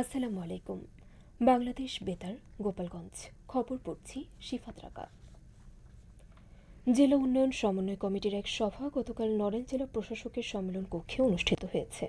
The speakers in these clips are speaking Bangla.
আসসালামু আলাইকুম। বাংলাদেশ বেতার, গোপালগঞ্জ। খবর পড়ছি শিফাত রাকা। জেলা উন্নয়ন সমন্বয় কমিটির এক সভা গতকাল নরেন জেলা প্রশাসকের সম্মেলন কক্ষে অনুষ্ঠিত হয়েছে।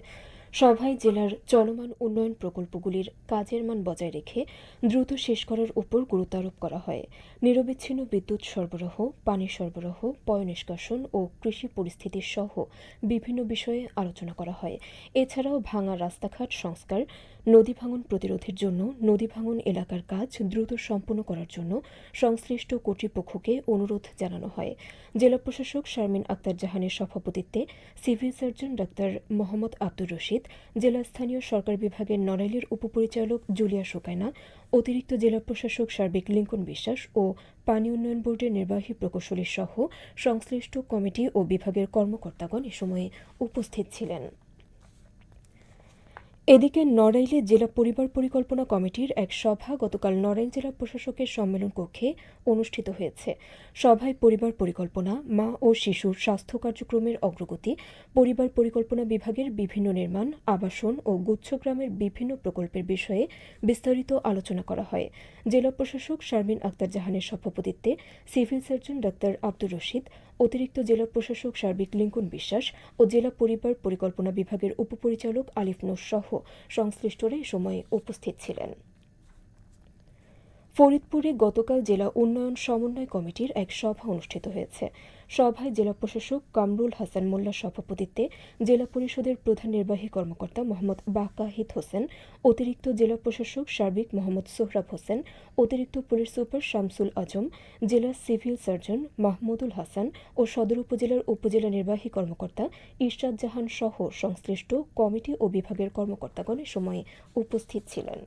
সভায় জেলার চলমান উন্নয়ন প্রকল্পগুলির কাজের মান বজায় রেখে দ্রুত শেষ করার উপর গুরুত্ব আরোপ করা হয়। নিরবিচ্ছিন্ন বিদ্যুৎ সরবরাহ, পানি সরবরাহ, পয় নিষ্কাশন ও কৃষি পরিস্থিতি সহ বিভিন্ন বিষয়ে আলোচনা করা হয়। এছাড়াও ভাঙা রাস্তাঘাট সংস্কার, নদী ভাঙন প্রতিরোধের জন্য নদী ভাঙন এলাকার কাজ দ্রুত সম্পন্ন করার জন্য সংশ্লিষ্ট কর্তৃপক্ষকে অনুরোধ জানানো হয়। জেলা প্রশাসক শারমিন আক্তার জাহানের সভাপতিত্বে civil surgeon doctor Mohammad Abdur Rashid জেলা স্থানীয় সরকার বিভাগের নড়াইলের উপপরিচালক জুলিয়া সুকায়না অতিরিক্ত জেলা প্রশাসক সার্বিক লিঙ্কন বিশ্বাস ও পানি উন্নয়ন বোর্ডের নির্বাহী প্রকৌশলী সহ সংশ্লিষ্ট কমিটি ও বিভাগের কর্মকর্তাগণ এ সময়ে উপস্থিত ছিলেন। এদিকে নড়াইলে জেলা পরিবার পরিকল্পনা কমিটির এক সভা গতকাল নড়াইল জেলা প্রশাসকের সম্মেলন কক্ষে অনুষ্ঠিত হয়েছে। সভায় পরিবার পরিকল্পনা, মা ও শিশুর স্বাস্থ্য কার্যক্রমের অগ্রগতি, পরিবার পরিকল্পনা বিভাগের বিভিন্ন নির্মাণ, আবাসন ও গুচ্ছগ্রামের বিভিন্ন প্রকল্পের বিষয়ে বিস্তারিত আলোচনা করা হয়। জেলা প্রশাসক শারমিন আক্তার জাহানের সভাপতিত্বে civil surgeon doctor Abdur Rashid অতিরিক্ত জেলা প্রশাসক সার্বিক লিঙ্কন বিশ্বাস ও জেলা পরিবার পরিকল্পনা বিভাগের উপপরিচালক আলিফ নোর সহ সংশ্লিষ্টরা এ সময় উপস্থিত ছিলেন। ফরিদপুরে গতকাল জেলা উন্নয়ন সমন্বয় কমিটির এক সভা অনুষ্ঠিত হয়েছে। সভায় জেলা প্রশাসক কামরুল হাসান মোল্লার সভাপতিত্বে জেলা পরিষদের প্রধান নির্বাহী কর্মকর্তা মোহাম্মদ বাকাহিদ হোসেন, অতিরিক্ত জেলা প্রশাসক সার্বিক মোহাম্মদ সোহরাব হোসেন, অতিরিক্ত পুলিশ সুপার শামসুল আজম, জেলা সিভিল সার্জন মাহমুদুল হাসান ও সদর উপজেলার উপজেলা নির্বাহী কর্মকর্তা ইরশাদ জাহান সহ সংশ্লিষ্ট কমিটি ও বিভাগের কর্মকর্তাগণ এ সময় উপস্থিত ছিলেন।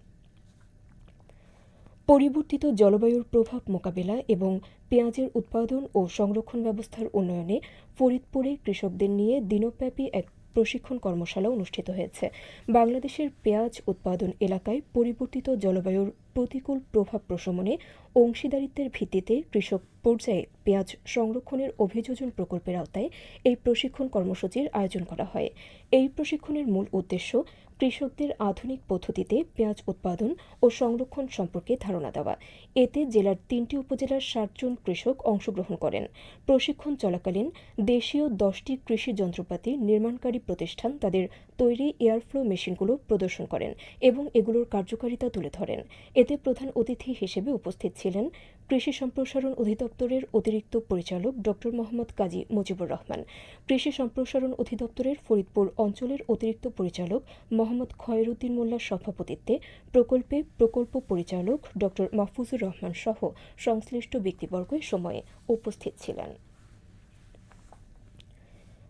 পরিবর্তিত জলবায়ুর প্রভাব মোকাবেলা এবং পেঁয়াজের উৎপাদন ও সংরক্ষণ ব্যবস্থার উন্নয়নে ফরিদপুরে কৃষকদের নিয়ে দিনব্যাপী এক প্রশিক্ষণ কর্মশালা অনুষ্ঠিত হয়েছে। বাংলাদেশের পেঁয়াজ উৎপাদন এলাকায় পরিবর্তিত জলবায়ুর প্রতিকূল প্রভাব প্রশমনে অংশীদারিত্বের ভিত্তিতে কৃষক পর্যায়ে পেঁয়াজ সংরক্ষণের অভিযোজন প্রকল্পের আওতায় এই প্রশিক্ষণ কর্মসূচির আয়োজন করা হয়। এই প্রশিক্ষণের মূল উদ্দেশ্য কৃষকদের আধুনিক পদ্ধতিতে পেঁয়াজ উৎপাদন ও সংরক্ষণ সম্পর্কে ধারণা দেওয়া। এতে জেলার তিনটি উপজেলার ষাটজন কৃষক অংশগ্রহণ করেন। প্রশিক্ষণ চলাকালীন দেশীয় দশটি কৃষি যন্ত্রপাতি নির্মাণকারী প্রতিষ্ঠান তাদের তৈরি এয়ারফ্লো মেশিনগুলো প্রদর্শন করেন এবং এগুলোর কার্যকারিতা তুলে ধরেন। এতে প্রধান অতিথি হিসেবে উপস্থিত ছিলেন কৃষি সম্প্রসারণ অধিদপ্তরের অতিরিক্ত পরিচালক ড মোহাম্মদ কাজী মুজিবুর রহমান, কৃষি সম্প্রসারণ অধিদপ্তরের ফরিদপুর অঞ্চলের অতিরিক্ত পরিচালক মোহাম্মদ খয়রুদ্দিন মোল্লার সভাপতিত্বে প্রকল্পে প্রকল্প পরিচালক ড মাহফুজুর রহমান সহ সংশ্লিষ্ট ব্যক্তিবর্গ সময়ে উপস্থিত ছিলেন।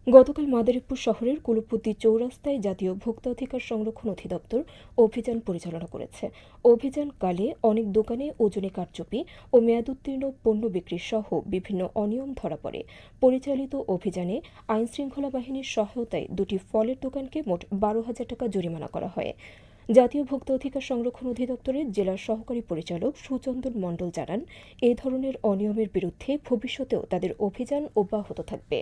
গতকাল মাদারীপুর শহরের কুলুপুদ্দি চৌরাস্তায় জাতীয় ভোক্তা অধিকার সংরক্ষণ অধিদপ্তর অভিযান পরিচালনা করেছে। অভিযানকালে অনেক দোকানে ওজনে কারচুপি ও মেয়াদোত্তীর্ণ পণ্য বিক্রি সহ বিভিন্ন অনিয়ম ধরা পড়ে। পরিচালিত অভিযানে আইনশৃঙ্খলা বাহিনীর সহায়তায় দুটি ফলের দোকানকে মোট বারো হাজার টাকা জরিমানা করা হয়। জাতীয় ভোক্তা অধিকার সংরক্ষণ অধিদপ্তরের জেলার সহকারী পরিচালক সুচন্দন মণ্ডল জানান, এ ধরনের অনিয়মের বিরুদ্ধে ভবিষ্যতেও তাদের অভিযান অব্যাহত থাকবে।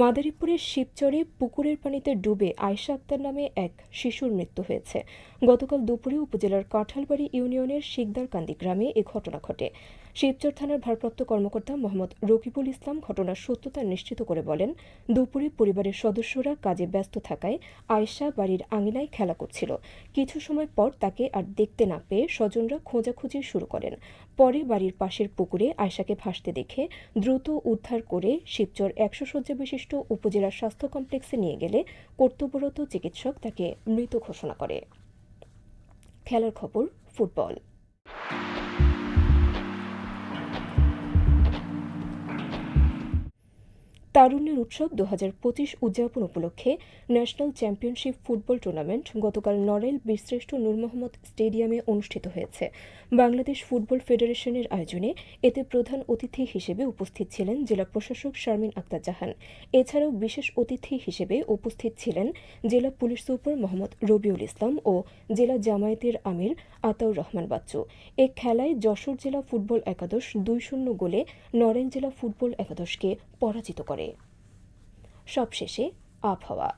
মাদারীপুরের শিবচরে পুকুরের পানিতে ডুবে আয়শা আক্তার নামে এক শিশুর মৃত্যু হয়েছে। গতকাল দুপুরে উপজেলার কাঁঠালবাড়ি ইউনিয়নের শিকদারকান্দি গ্রামে এ ঘটনা ঘটে। শিবচর থানার ভারপ্রাপ্ত কর্মকর্তা মোহাম্মদ রকিবুল ইসলাম ঘটনার সত্যতা নিশ্চিত করে বলেন, দুপুরে পরিবারের সদস্যরা কাজে ব্যস্ত থাকায় আয়শা বাড়ির আঙিনায় খেলা করছিল। কিছু সময় পর তাকে আর দেখতে না পেয়ে স্বজনরা খোঁজাখুঁজি শুরু করেন। পরে বাড়ির পাশের পুকুরে আয়শাকে ভাসতে দেখে দ্রুত উদ্ধার করে শিবচর একশো শয্যা বিশিষ্ট উপজেলা স্বাস্থ্য কমপ্লেক্সে নিয়ে গেলে কর্তব্যরত চিকিৎসক তাকে মৃত ঘোষণা করে। খেলার খবর, ফুটবল। তারুণ্যের উৎসব দু হাজার পঁচিশ উদযাপন উপলক্ষে ন্যাশনাল চ্যাম্পিয়নশিপ ফুটবল টুর্নামেন্ট গতকাল নড়াইল বীরশ্রেষ্ঠ নূর মোহাম্মদ স্টেডিয়ামে অনুষ্ঠিত হয়েছে। বাংলাদেশ ফুটবল ফেডারেশনের আয়োজনে এতে প্রধান অতিথি হিসেবে উপস্থিত ছিলেন জেলা প্রশাসক শারমিন আক্তার জাহান। এছাড়াও বিশেষ অতিথি হিসেবে উপস্থিত ছিলেন জেলা পুলিশ সুপার মোহাম্মদ রবিউল ইসলাম ও জেলা জামায়াতের আমির আতাউর রহমান বাচ্চু। এ খেলায় যশোর জেলা ফুটবল একাদশ দুই শূন্য গোলে নড়াইল জেলা ফুটবল একাদশকে পরাজিত করে। সবশেষে আবহাওয়া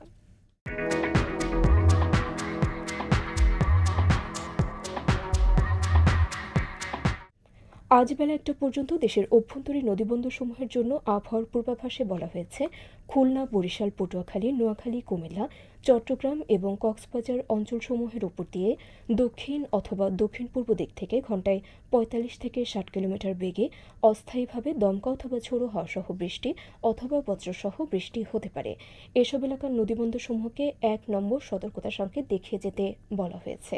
আজ বেলা একটা পর্যন্ত দেশের অভ্যন্তরীণ নদীবন্দরসমূহের জন্য আবহাওয়ার পূর্বাভাসে বলা হয়েছে, খুলনা, বরিশাল, পটুয়াখালী, নোয়াখালী, কুমিল্লা, চট্টগ্রাম এবং কক্সবাজার অঞ্চলসমূহের উপর দিয়ে দক্ষিণ অথবা দক্ষিণ পূর্ব দিক থেকে ঘন্টায় পঁয়তাল্লিশ থেকে ষাট কিলোমিটার বেগে অস্থায়ীভাবে দমকা অথবা ঝোড়ো হওয়া সহ বৃষ্টি অথবা বজ্রসহ বৃষ্টি হতে পারে। এসব এলাকার নদীবন্দরসমূহকে এক নম্বর সতর্কতা সংকেত দেখিয়ে যেতে বলা হয়েছে।